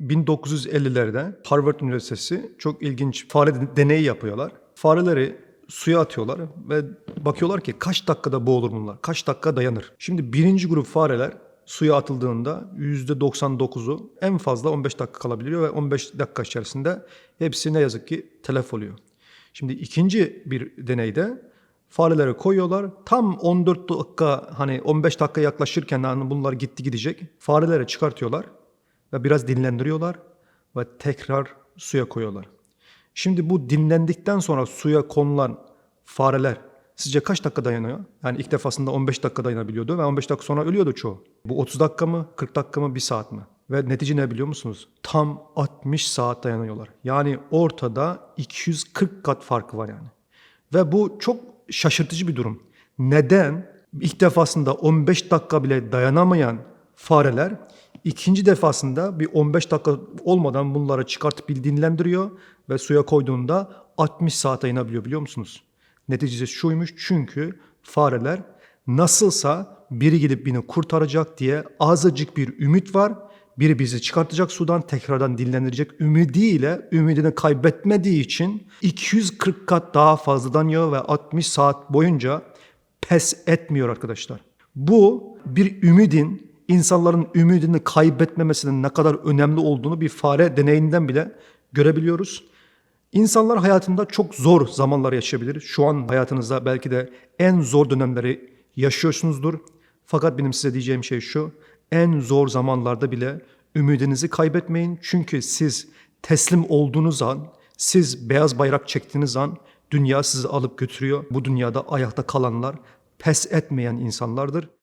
1950'lerde Harvard Üniversitesi çok ilginç fare deneyi yapıyorlar. Fareleri suya atıyorlar ve bakıyorlar ki kaç dakikada boğulur bunlar, kaç dakika dayanır. Şimdi birinci grup fareler suya atıldığında %99'u en fazla 15 dakika kalabiliyor ve 15 dakika içerisinde hepsi ne yazık ki telef oluyor. Şimdi ikinci bir deneyde fareleri koyuyorlar. Tam 14 dakika hani 15 dakika yaklaşırken hani bunlar gitti gidecek. Fareleri çıkartıyorlar ve biraz dinlendiriyorlar ve tekrar suya koyuyorlar. Şimdi bu dinlendikten sonra suya konulan fareler sizce kaç dakika dayanıyor? Yani ilk defasında 15 dakika dayanabiliyordu ve 15 dakika sonra ölüyordu çoğu. Bu 30 dakika mı, 40 dakika mı, 1 saat mi? Ve netice ne biliyor musunuz? Tam 60 saat dayanıyorlar. Yani ortada 240 kat farkı var yani. Ve bu çok şaşırtıcı bir durum. Neden ilk defasında 15 dakika bile dayanamayan fareler ikinci defasında bir 15 dakika olmadan bunları çıkartıp bir dinlendiriyor ve suya koyduğunda 60 saate inabiliyor biliyor musunuz? Neticesi şuymuş çünkü fareler nasılsa biri gidip beni kurtaracak diye azıcık bir ümit var. Biri bizi çıkartacak sudan tekrardan dinlendirecek ümidiyle ümidini kaybetmediği için 240 kat daha fazla danıyor ve 60 saat boyunca pes etmiyor arkadaşlar. Bu bir ümidin insanların ümidini kaybetmemesinin ne kadar önemli olduğunu bir fare deneyinden bile görebiliyoruz. İnsanlar hayatında çok zor zamanlar yaşayabilir. Şu an hayatınızda belki de en zor dönemleri yaşıyorsunuzdur. Fakat benim size diyeceğim şey şu. En zor zamanlarda bile ümidinizi kaybetmeyin. Çünkü siz teslim olduğunuz an, siz beyaz bayrak çektiğiniz an dünya sizi alıp götürüyor. Bu dünyada ayakta kalanlar pes etmeyen insanlardır.